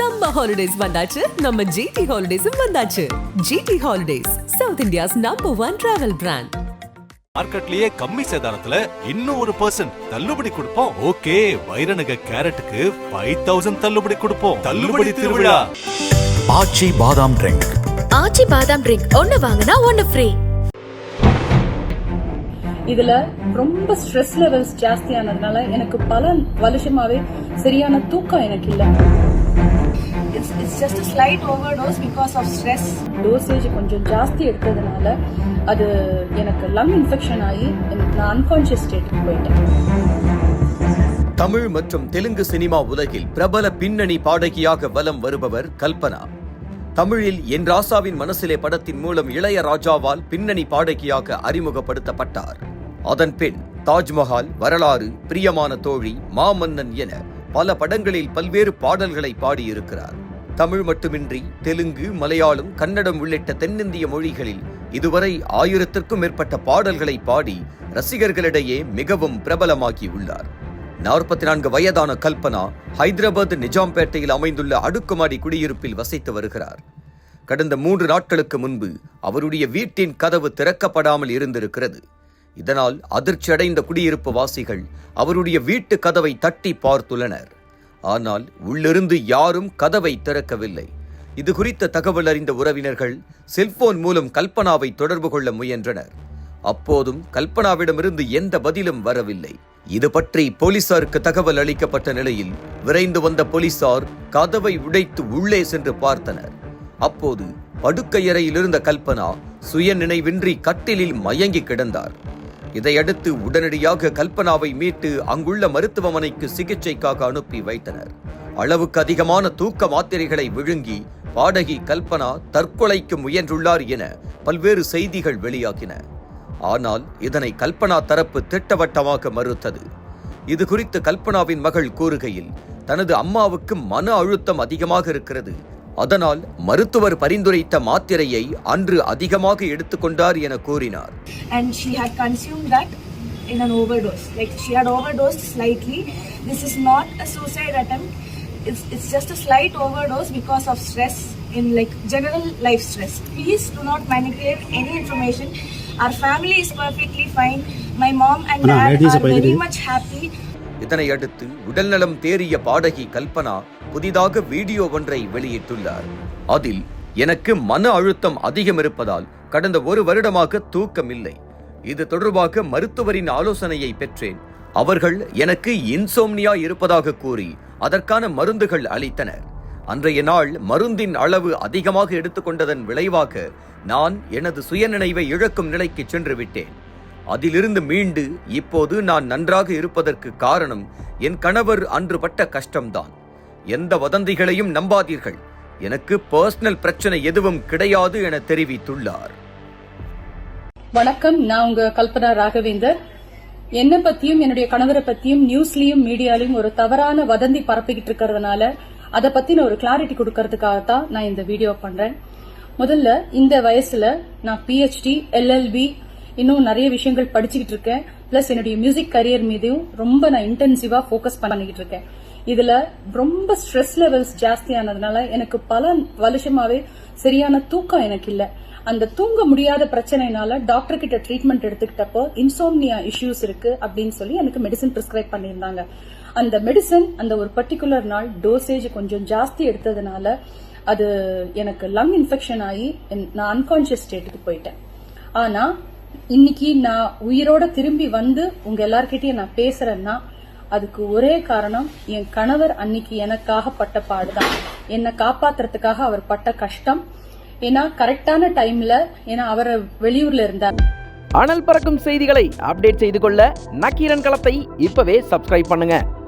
Summer holidays வந்தாச்சு. நம்ம GT ஹாலிடேஸும் வந்தாச்சு. GT holidays south India's number one travel brand மார்க்கெட்லயே கம்மி சேதாரத்துல இன்னும் ஒரு பர்சன்ட் தள்ளுபடி கொடுப்போம். ஓகே வைரநக கேரட்டுக்கு ஃபைவ் தௌசண்ட் தள்ளுபடி கொடுப்போம். தள்ளுபடி திருவிழா. ஆச்சி பாதாம் ட்ரிங்க் ஆச்சி பாதாம் ட்ரிங்க் ஒன்னு வாங்கினா ஒன்னு ஃப்ரீ இதுல ரொம்ப ஸ்ட்ரெஸ் லெவல்ஸ் ஜாஸ்தியானதுனால எனக்கு பல வருஷமாவே சரியான தூக்கம் எனக்கு இல்ல. It's, it's just a slight overdose because of stress. Dosage கொஞ்சம் ஜாஸ்தி எடுத்ததுனால அது எனக்கு லங் இன்ஃபெக்ஷன் ஆகி நான் அன்கான்ஷியஸ் ஸ்டேட்டுக்கு போயிட்டேன். தமிழ் மற்றும் தெலுங்கு சினிமா உலகில் பிரபல பின்னணி பாடகியாக வலம் வருபவர் கல்பனா. தமிழில் என் ராசாவின் மனசிலே படத்தின் மூலம் இளையராஜாவால் பின்னணி பாடகியாக அறிமுகப்படுத்தப்பட்டார். அதன் பின் தாஜ்மஹால் வரலாறு பிரியமான தோழி மாமன்னன் என பல படங்களில் பல்வேறு பாடல்களை பாடியிருக்கிறார். தமிழ் மட்டுமின்றி தெலுங்கு மலையாளம் கன்னடம் உள்ளிட்ட தென்னிந்திய மொழிகளில் இதுவரை ஆயிரத்திற்கும் மேற்பட்ட பாடல்களை பாடி ரசிகர்களிடையே மிகவும் பிரபலமாகியுள்ளார் நாற்பத்தி நான்கு வயதான கல்பனா ஹைதராபாத் நிஜாம்பேட்டையில் அமைந்துள்ள அடுக்குமாடி குடியிருப்பில் வசித்து வருகிறார். கடந்த மூன்று நாட்களுக்கு முன்பு அவருடைய வீட்டின் கதவு திறக்கப்படாமல் இருந்திருக்கிறது. இதனால் அதிர்ச்சியடைந்த குடியிருப்பு வாசிகள் அவருடைய வீட்டு கதவை தட்டி பார்த்துள்ளனர். ஆனால் உள்ளிருந்து யாரும் கதவை திறக்கவில்லை. இது குறித்த தகவல் அறிந்த உறவினர்கள் செல்போன் மூலம் கல்பனாவை தொடர்பு கொள்ள முயன்றனர். அப்போதும் கல்பனாவிடமிருந்து எந்த பதிலும் வரவில்லை. இது பற்றி போலீசாருக்கு தகவல் அளிக்கப்பட்ட நிலையில் விரைந்து வந்த போலீசார் கதவை உடைத்து உள்ளே சென்று பார்த்தனர். அப்போது படுக்கையறையில் இருந்த கல்பனா சுய நினைவின்றி கட்டிலில் மயங்கி கிடந்தார். இதையடுத்து உடனடியாக கல்பனாவை மீட்டு அங்குள்ள மருத்துவமனைக்கு சிகிச்சைக்காக அனுப்பி வைத்தனர். அளவுக்கு அதிகமான தூக்க மாத்திரைகளை விழுங்கி பாடகி கல்பனா தற்கொலைக்கு முயன்றுள்ளார் என பல்வேறு செய்திகள் வெளியாகின. ஆனால் இதனை கல்பனா தரப்பு திட்டவட்டமாக மறுத்தது. இது குறித்து கல்பனாவின் மகள் கூறுகையில் தனது அம்மாவுக்கு மன அழுத்தம் அதிகமாக இருக்கிறது அதனால் மருத்துவர் பரிந்துரைத்த மாத்திரையை அன்று அதிகமாக எடுத்துக்கொண்டார் என கூறினார் And she had consumed that in an overdose. Like she had overdosed slightly. This is not a suicide attempt. It's, it's just a slight overdose because of stress in like general life stress. Please do not manipulate any information. Our family is perfectly fine. My mom and dad are very much happy. இதனையடுத்து உடல்நலம் தேறிய பாடகி கல்பனா புதிதாக video ஒன்றை வெளியிட்டுள்ளார். அதில் எனக்கு மன அழுத்தம் அதிகம் இருப்பதால் கடந்த ஒரு வருடமாக தூக்கம் இல்லை இது தொடர்பாக மருத்துவரின் ஆலோசனையை பெற்றேன். அவர்கள் எனக்கு இன்சோம்னியா இருப்பதாக கூறி அதற்கான மருந்துகள் அளித்தனர். அன்றைய நாள் மருந்தின் அளவு அதிகமாக எடுத்துக்கொண்டதன் விளைவாக நான் எனது சுயநினைவை இழக்கும் நிலைக்கு சென்று விட்டேன் அதிலிருந்து மீண்டு இப்போது நான் நன்றாக இருப்பதற்கு காரணம் என் கணவர் அன்று பட்ட கஷ்டம்தான். எந்த வதந்திகளையும் நம்பாதீர்கள். எனக்கு பர்சனல் பிரச்சனை எதுவும் கிடையாது என தெரிவித்துள்ளார். வணக்கம் நான் உங்க கல்பனா ராகவேந்தர். என்னை பத்தியும் என்னுடைய கணவரை பத்தியும் நியூஸ்லயும் மீடியாலையும் ஒரு தவறான வதந்தி பரப்பிக்கிட்டு இருக்கிறதுனால அதை பத்தின ஒரு கிளாரிட்டி கொடுக்கறதுக்காக தான் நான் இந்த வீடியோ பண்றேன். முதல்ல இந்த வயசுல நான் பிஹெச்டி எல்எல்பி இன்னும் நிறைய விஷயங்கள் படிச்சுக்கிட்டு இருக்கேன். பிளஸ் என்னுடைய மியூசிக் கரியர் மீதும் ரொம்ப நான் இன்டென்சிவா ஃபோக்கஸ் பண்ணிக்கிட்டு இருக்கேன். இதுல ரொம்ப ஸ்ட்ரெஸ் லெவல்ஸ் ஜாஸ்தியானதுனால எனக்கு பல வருஷமாவே சரியான தூக்கம் எனக்கு இல்ல. அந்த தூங்க முடியாத பிரச்சனைனால டாக்டர் கிட்ட ட்ரீட்மெண்ட் எடுத்துக்கிட்டப்போ இன்சோம்னியா இஷ்யூஸ் இருக்கு அப்படின்னு சொல்லி எனக்கு மெடிசன் பிரிஸ்கிரைப் பண்ணியிருந்தாங்க. அந்த மெடிசன் அந்த ஒரு பர்டிகுலர் நாள் டோசேஜ் கொஞ்சம் ஜாஸ்தி எடுத்ததுனால அது எனக்கு லங் இன்ஃபெக்ஷன் ஆகி என்- நான் அன்கான்சியஸ் ஸ்டேட்டுக்கு போயிட்டேன். ஆனா இன்னைக்கு நான் உயிரோட திரும்பி வந்து உங்க எல்லார்கிட்டயும் நான் பேசுறேன்னா அதுக்கு ஒரே காரணம் என் கணவர் அன்னைக்கு எனக்காக பட்ட பாடுதான். என்னை காப்பாத்துறதுக்காக அவர் பட்ட கஷ்டம். ஏன்னா கரெக்டான டைம்ல ஏன்னா அவர் வெளியூர்ல இருந்தார். அனல் பறக்கும் செய்திகளை அப்டேட் செய்து கொள்ள நக்கீரன் களத்தை இப்பவே சப்ஸ்கிரைப் பண்ணுங்க.